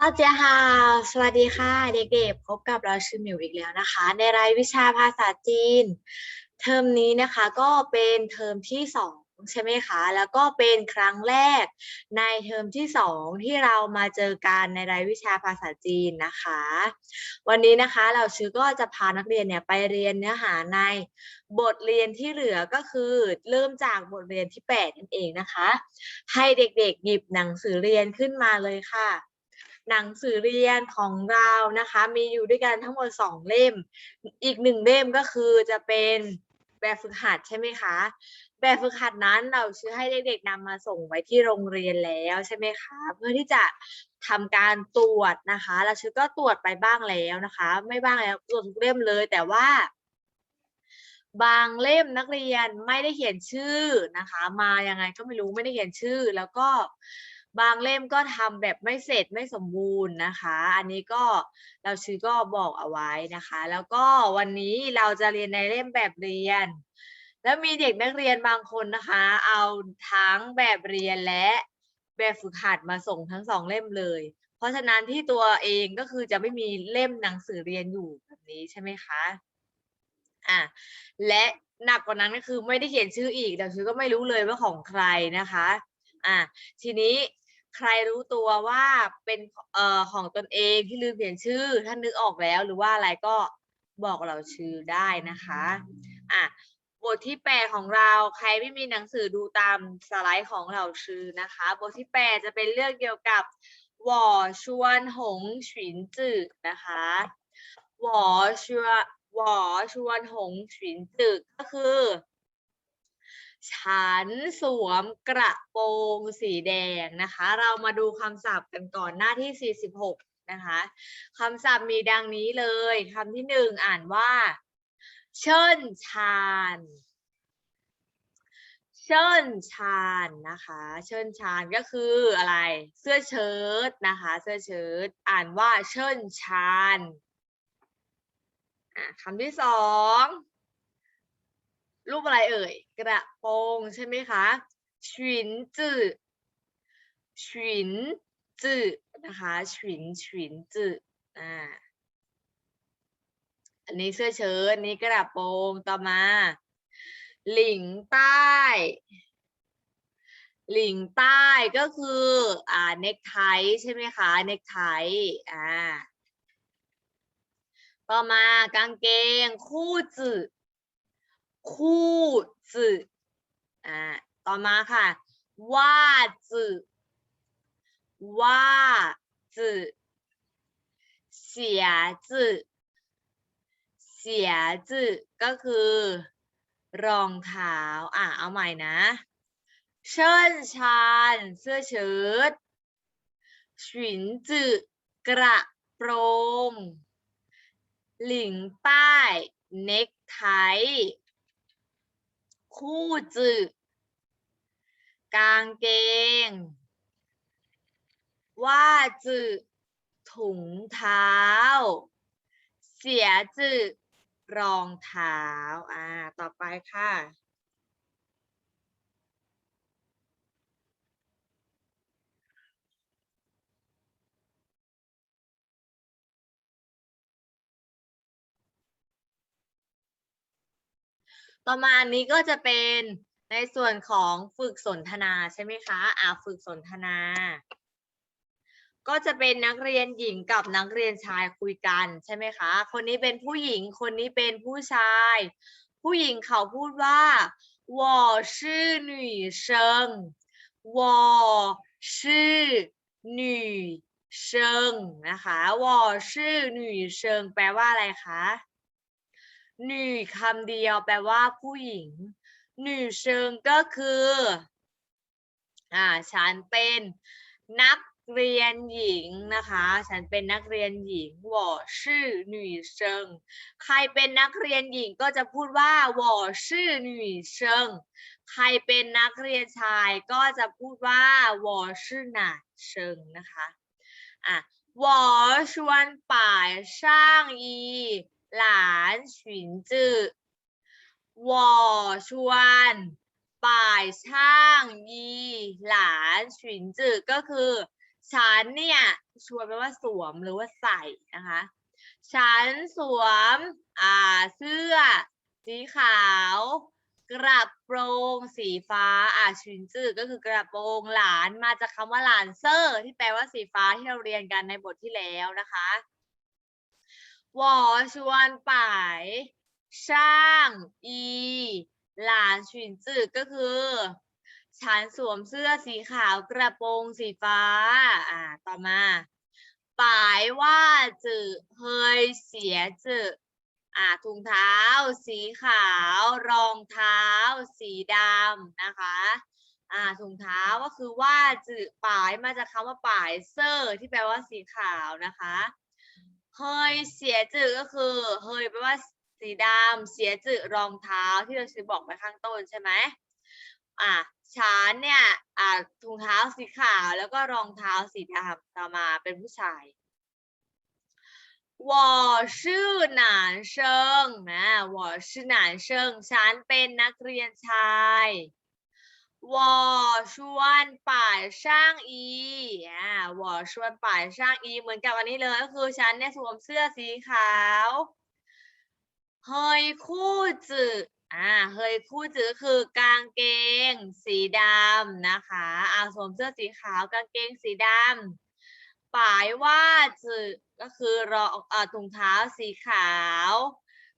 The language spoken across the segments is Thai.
ตาเสวัสดีค่ะ เด็กๆ พบกับเราชื่อมิวอีกแล้วนะคะ ในรายวิชาภาษาจีน เทอมนี้นะคะก็เป็นเทอมที่สองใช่ไหมคะ แล้วก็เป็นครั้งแรกในเทอมที่สองที่เรามาเจอกันในรายวิชาภาษาจีนนะคะ วันนี้นะคะเราชื่อก็จะพานักเรียนเนี่ยไปเรียนเนื้อหาในบทเรียนที่เหลือก็คือเริ่มจากบทเรียนที่ 8 นั่นเองนะคะ ให้เด็กๆหยิบหนังสือเรียนขึ้นมาเลยค่ะ หนังสือเรียนของเรานะคะ มีอยู่ด้วยกันทั้งหมดสองเล่ม อีกหนึ่งเล่มก็คือจะเป็นแบบฝึกหัดใช่ไหมคะ แบบฝึกหัดนั้นเราชื่อให้เด็กๆนำมาส่งไว้ที่โรงเรียนแล้วใช่ไหมคะ เพื่อที่จะทำการตรวจนะคะ เราชื่อก็ตรวจไปบ้างแล้วนะคะ ไม่บ้างแล้วตรวจทุกเล่มเลยแต่ว่าบางเล่มนักเรียนไม่ได้เขียนชื่อนะคะ มายังไงก็ไม่รู้ไม่ได้เขียนชื่อ แล้วก็ บางเล่มก็ทำแบบไม่เสร็จไม่สมบูรณ์นะคะ อันนี้ก็เราชื่อก็บอกเอาไว้นะคะ แล้วก็วันนี้เราจะเรียนในเล่มแบบเรียน แล้วมีเด็กนักเรียนบางคนนะคะ เอาทั้งแบบเรียนและแบบฝึกหัดมาส่งทั้งสองเล่มเลย เพราะฉะนั้นที่ตัวเองก็คือจะไม่มีเล่มหนังสือเรียนอยู่แบบนี้ใช่ไหมคะอะและหนักกว่านั้นก็คือไม่ได้เขียนชื่ออีกเดี๋ยวชื่อก็ไม่รู้เลยว่าของใครนะคะ อะทีนี้ ใครรู้ตัวว่าเป็นเอ่อของตนเองที่ลืมเขียนชื่อถ้านนึกออกแล้วหรือว่าอะไรก็บอกเราชื่อได้นะคะอะบทที่แปดของเราใครไม่มีหนังสือดูตามสไลด์ของเราชื่อนะคะ บทที่แปดจะเป็นเรื่องเกี่ยวกับหว่อชวนหงฉินจืดนะคะหว่อชวนหว่อชวนหงฉินจืดก็คือ ฉันสวมกระโปรงสีแดงนะคะ เรามาดูคำศัพท์กันก่อนหน้าที่ 46 นะคะคำศัพท์มีดังนี้เลยคำที่หนึ่งอ่านว่า เชิญชาญเชิญชาญนะคะ เชิญชาญก็คืออะไร เสื้อเชิ้ตนะคะ เสื้อเชิ้ตอ่านว่าเชิญชาญอะคำที่สอง รูปอะไรเอ่ย กระโปรงใช่ไหมคะฉินจื่อฉินจื่อนะคะฉินฉินจื่ออ่าอันนี้เสื้อเชิ้ตนี้กระโปรงต่อมา หลิงใต้ หลิงใต้ก็คืออ่าเนกไทใช่ไหมคะเนกไทอ่าต่อมากางเกงคู่จื่อ คู่จื่ออ่าต่อมาค่ะ ว่าจื่อว่าจื่อเสียจื่อเสียจื่อก็คือ รองเท้าอะเอาใหม่นะ เชิญชาญเสื้อเชิ้ตฉินจื่อกระโปรงหลิงใต้เน็กไท คู่จื่อกางเกง ว่าจื่อถุงเท้า เสียจื่อรองเท้า อ่า ต่อไปค่ะ ต่อมาอันนี้ก็จะเป็นในส่วนของฝึกสนทนาใช่ไหมคะ อ่าฝึกสนทนา ก็จะเป็นนักเรียนหญิงกับนักเรียนชายคุยกันใช่ไหมคะ คนนี้เป็นผู้หญิง คนนี้เป็นผู้ชาย ผู้หญิงเขาพูดว่า我是女生我是女生นะคะ我是女生แปลว่าอะไรคะ หนี่คำเดียวแปลว่าผู้หญิง หนี่เชิงก็คือ อ่า ฉันเป็นนักเรียนหญิงนะคะ ฉันเป็นนักเรียนหญิงวอชื่อหนุ่ยเชิง ใครเป็นนักเรียนหญิงก็จะพูดว่าวอชื่อหนุ่ยเชิง ใครเป็นนักเรียนชายก็จะพูดว่าวอชื่อหนาเชิงนะคะ อะวอชวนป่ายช่างอี หลานฉินจื่อวอชวนป่ายช่างยีหลานฉินจื่อก็คือฉันเนี่ยชวนแปลว่าสวมหรือว่าใส่นะคะฉันสวมอ่าเสื้อ สีขาว กระโปรงสีฟ้าอ่าชินจื้อก็คือกระโปรงหลานมาจากคำว่าหลานเซอร์ ที่แปลว่าสีฟ้าที่เราเรียนกันในบทที่แล้วนะคะ 我ชวนป่ายช่างอีหลานชินจือก็คือ ฉันสวมเสื้อสีขาวกระโปรงสีฟ้า อ่า ต่อมาป่ายว่าจือเฮยเสียจืออ่าถุงเท้า สีขาว รองเท้า สีดำนะคะอ่าถุงเท้าก็คือว่าจือป่ายมาจากคำว่าป่ายเซอร์ ที่แปลว่าสีขาวนะคะ เฮยเสียจือก็คือเฮยแปลว่าสีดำเสียจือรองเท้าที่เราเคยบอกไปข้างต้นใช่ไหม อ่ะฉันเนี่ย อ่าถุงเท้าสีขาวแล้วก็รองเท้าสีดำต่อมาเป็นผู้ชาย我是男生นะ我是男生ฉันเป็นนักเรียนชาย 我ชวนป่ายช่างอีอ่า我ชวนป่ายช่างอี เหมือนกับอันนี้เลยก็คือฉันเนี่ยสวมเสื้อสีขาวเฮยคู่จืออ่าเฮยคู่จือคือกางเกง สีดำนะคะอ่าสวมเสื้อสีขาวกางเกงสีดำป่ายว่าจือก็คือรองอ่าถุงเท้าสีขาว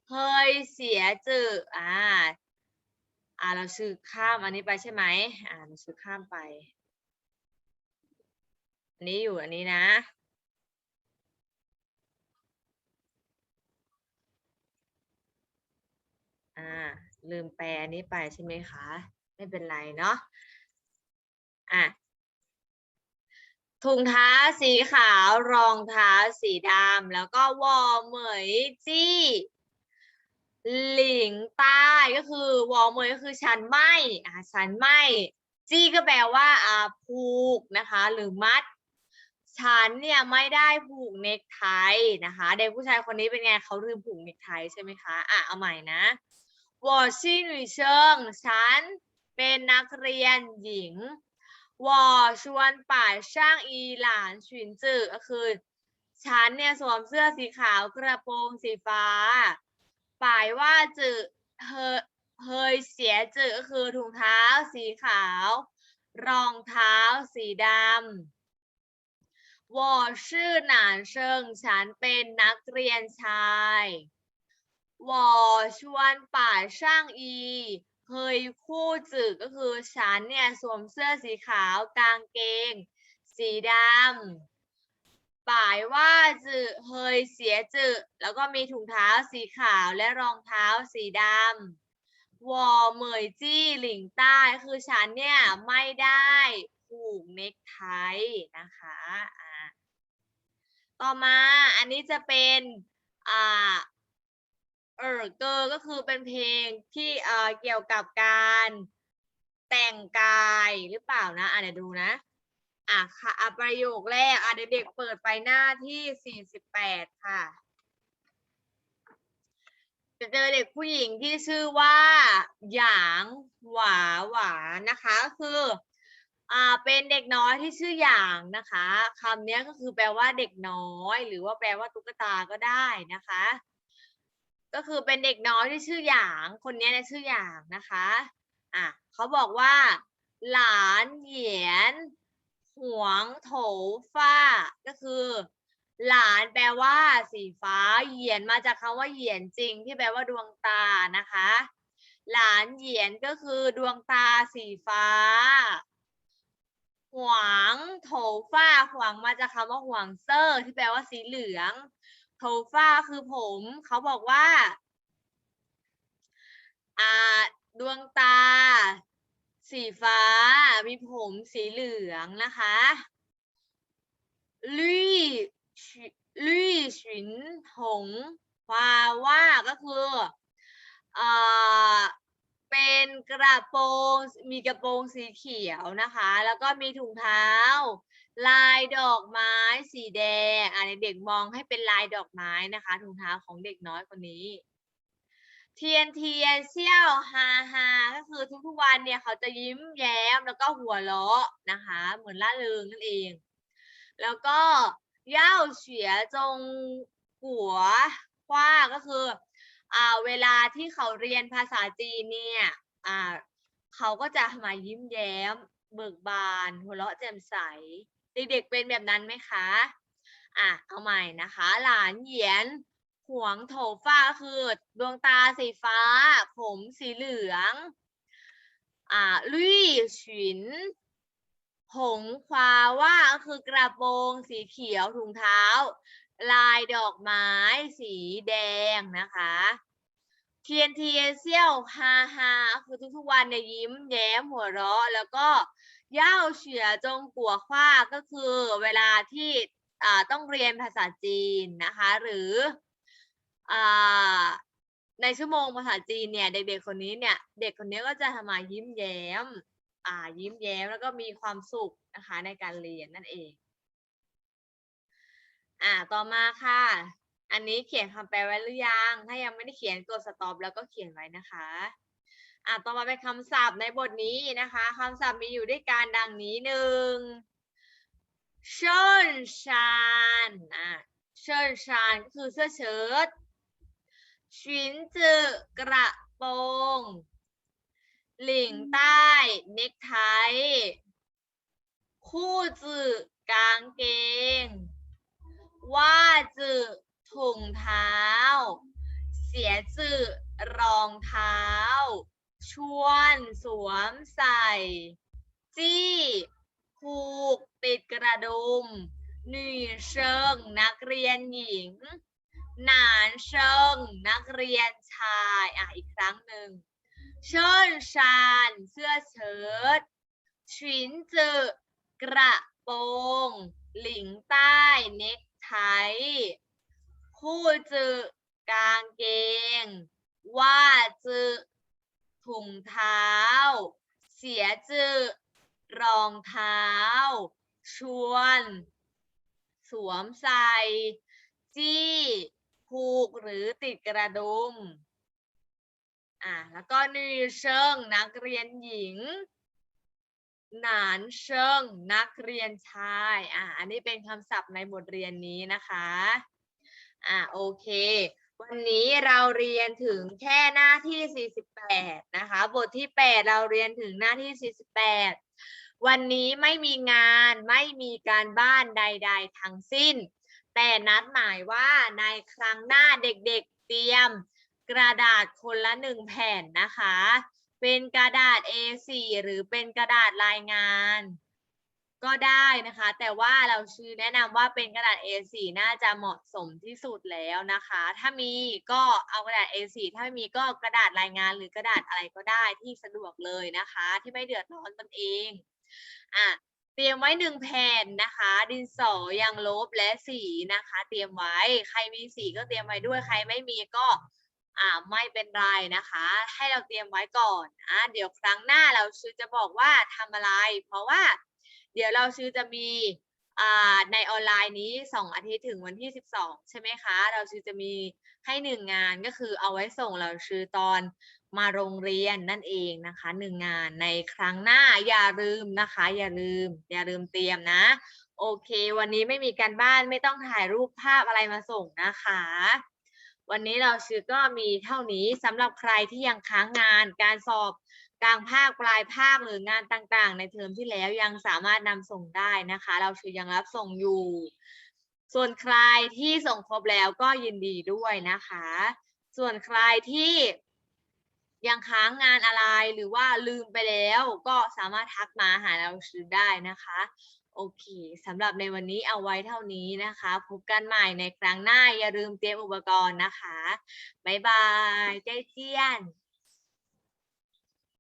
เฮยเสียจืออ่า อ่าเราชื่อข้ามอันนี้ไปใช่ไหมอ่าเราชื่อข้ามไป อันนี้อยู่อันนี้นะ อ่า ลืมแปลอันนี้ไปใช่ไหมคะ ไม่เป็นไรเนาะอะถุงเท้าสีขาวรองเท้าสีดำแล้วก็วอเหมยจี้ หลิงใต้ก็คือวอลเมยก็คือชันไม่อ่าชันไม่จี้ก็แปลว่าอ่าผูกนะคะ หรือมัด ฉันเนี่ยไม่ได้ผูกเนคไทนะคะเด็กผู้ชายคนนี้เป็นไงเขาลืมผูกเนคไทใช่ไหมคะอะเอาใหม่นะวอชิหนุยเชิงฉันเป็นนักเรียนหญิงวอชวนป่ายช่างอีหลานฉินจือก็คือ ฉันเนี่ยสวมเสื้อสีขาวกระโปรงสีฟ้า ปายว่าจือเฮเฮยเสียจือก็คือถุงเท้าสีขาว รองเท้าสีดำวอชื่อหนานเชิงฉันเป็นนักเรียนชายวอชวนป่าช่างอีเคยคู่จือก็คือฉันเนี่ยสวมเสื้อสีขาวกางเกง สีดำ ป่ายว่าจือเฮยเสียจือแล้วก็มีถุงเท้าสีขาวและรองเท้าสีดำวอเหมยจี้หลิงใต้คือฉันเนี่ยไม่ได้ผูกเนคไทนะคะอ่าต่อมาอันนี้จะเป็นอ่าเออเกอร์ก็คือเป็นเพลงที่เอ่อเกี่ยวกับการแต่งกายหรือเปล่านะอะเดี๋ยวดูนะ อะค่ะอะประโยคแรกอะเด็กๆเปิดไปหน้าที่สี่สิบแปดค่ะ จะเจอเด็กผู้หญิงที่ชื่อว่า หยางหวาหวานะคะก็คืออ่าเป็นเด็กน้อยที่ชื่อหยางนะคะคำนี้ก็คือแปลว่าเด็กน้อย หรือว่าแปลว่าตุ๊กตาก็ได้นะคะ ก็คือเป็นเด็กน้อยที่ชื่อหยาง คนนี้นะชื่อหยางนะคะอะเขาบอกว่า หลานเหยียน หวงโถฟ้า ก็คือ หลานแปลว่า สีฟ้า เหยียนมาจากคำว่าเหยียนจริง ที่แปลว่าดวงตานะคะ หลานเหยียนก็คือดวงตาสีฟ้า หวงโถฟ้า หวงมาจากคำว่าหวงเซอร์ที่แปลว่าสีเหลือง โถฟ้าคือผม เขาบอกว่า อ่า ดวงตา สีฟ้า มีผมสีเหลืองนะคะลี่ฉิลี่ฉินหงฮวาว่าก็คืออ่าเป็นกระโปรงมีกระโปรงสีเขียวนะคะ แล้วก็มีถุงเท้า ลายดอกไม้สีแดงอ่าเด็กมองให้เป็นลายดอกไม้นะคะ ถุงเท้าของเด็กน้อยคนนี้ เทียนเทียนเซี่ยวฮาฮาก็ คือทุกๆวันเนี่ยเขาจะยิ้มแย้มแล้วก็หัวเราะนะคะ เหมือนล่าเริงนั่นเอง แล้วก็เย่าเฉียจงกัวคว้าก็คืออ่าเวลาที่เขาเรียนภาษาจีนเนี่ยอ่าเขาก็จะมายิ้มแย้ม เบิกบาน หัวเราะแจ่มใส เด็กๆเป็นแบบนั้นไหมคะอะเอาใหม่นะคะ หลานเหยียนหวงโถฟ้าคือดวงตาสีฟ้า ผมสีเหลือง อ่าลุยฉิน หงควาว่าก็คือกระโปรงสีเขียวถุงเท้า ลายดอกไม้สีแดงนะคะเทียนเทียนเซี่ยวฮาฮาคือทุกๆวันเนี่ยยิ้มแย้มหัวเราะ แล้วก็เย่าเฉียจงกัวขว้าก็คือเวลาที่ต้องเรียนภาษาจีนนะคะ หรืออ ในชั่วโมงภาษาจีนเนี่ย เด็กๆคนนี้เนี่ย เด็กคนนี้ก็จะทำมายิ้มแย้ม อ่า ยิ้มแย้มแล้วก็มีความสุขนะคะในการเรียนนั่นเอง อ่าต่อมาค่ะ อันนี้เขียนคำแปลไว้หรือยัง ถ้ายังไม่ได้เขียนกดสต็อปแล้วก็เขียนไว้นะคะอ่าต่อมาเป็นคำศัพท์ในบทนี้นะคะคำศัพท์มีอยู่ด้วยกันดังนี้หนึ่งเชิญชานอ่าเชิญชานก็คือเสื้อเชิ้ต ชินจือกระโปรง หลิงใต้เน็กไท คู่จือกางเกง ว่าจือถุงเท้า เสียจือรองเท้า ชวนสวมใส่ จี้ผูกติดกระดุมหนี่เชิงนักเรียนหญิง หนานเชิงนักเรียนชายอะอีกครั้งหนึ่งเชิญชานเสื้อเชิ้ตชินจือกระโปรง หลิงใต้เน็กไทคู่จือกางเกง ว่าจือถุงเท้า เสียจือรองเท้า ชวน สวมใส่ จี้ ผูกหรือติดกระดุม อะ แล้วก็นี่เชิงนักเรียนหญิง หนานเชิงนักเรียนชาย อะ อันนี้เป็นคำศัพท์ในบทเรียนนี้นะคะ อะ โอเค วันนี้เราเรียนถึงแค่หน้าที่ 48 นะคะ บทที่ 8 เราเรียนถึงหน้าที่ 48 วันนี้ไม่มีงานไม่มีการบ้านใด ๆ ทั้งสิ้น แต่นัดหมายว่าในครั้งหน้าเด็กๆเตรียมกระดาษคนละหนึ่งแผ่นนะคะ เป็นกระดาษ A4 หรือเป็นกระดาษรายงาน ก็ได้นะคะ แต่ว่าเราชื่อแนะนำว่าเป็นกระดาษ A4 น่าจะเหมาะสมที่สุดแล้วนะคะ ถ้ามีก็เอากระดาษ A4 ถ้าไม่มีก็กระดาษรายงานหรือกระดาษอะไรก็ได้ที่สะดวกเลยนะคะ ที่ไม่เดือดร้อนตนเองอะ เตรียมไว้หนึ่งแผ่นนะคะ ดินสอยางลบและสีนะคะ เตรียมไว้ใครมีสีก็เตรียมไว้ด้วยใครไม่มีก็อ่าไม่เป็นไรนะคะ ให้เราเตรียมไว้ก่อนอะเดี๋ยวครั้งหน้าเราชื่อจะบอกว่าทำอะไร เพราะว่า เดี๋ยวเราชื่อจะมีอ่าในออนไลน์นี้สองอาทิตย์ถึงวันที่สิบสองใช่ไหมคะ เราชื่อจะมีให้หนึ่งงานก็คือเอาไว้ส่งเราชื่อตอน มาโรงเรียนนั่นเองนะคะหนึ่งงานในครั้งหน้าอย่าลืมนะคะ อย่าลืม อย่าลืมเตรียมนะ โอเค วันนี้ไม่มีการบ้านไม่ต้องถ่ายรูปภาพอะไรมาส่งนะคะ วันนี้เราชื่อก็มีเท่านี้สำหรับใครที่ยังค้างงานการสอบกลางภาคปลายภาคหรืองานต่างๆ ในเทอมที่แล้วยังสามารถนำส่งได้นะคะ เราชื่อยังรับส่งอยู่ ส่วนใครที่ส่งครบแล้วก็ยินดีด้วยนะคะ ส่วนใครที่ ยังค้างงานอะไรหรือว่าลืมไปแล้วก็สามารถทักมาหาเราชื่อได้นะคะ โอเคสำหรับในวันนี้เอาไว้เท่านี้นะคะ พบกันใหม่ในครั้งหน้าอย่าลืมเตรียมอุปกรณ์นะคะ บ๊ายบาย ใจเจียน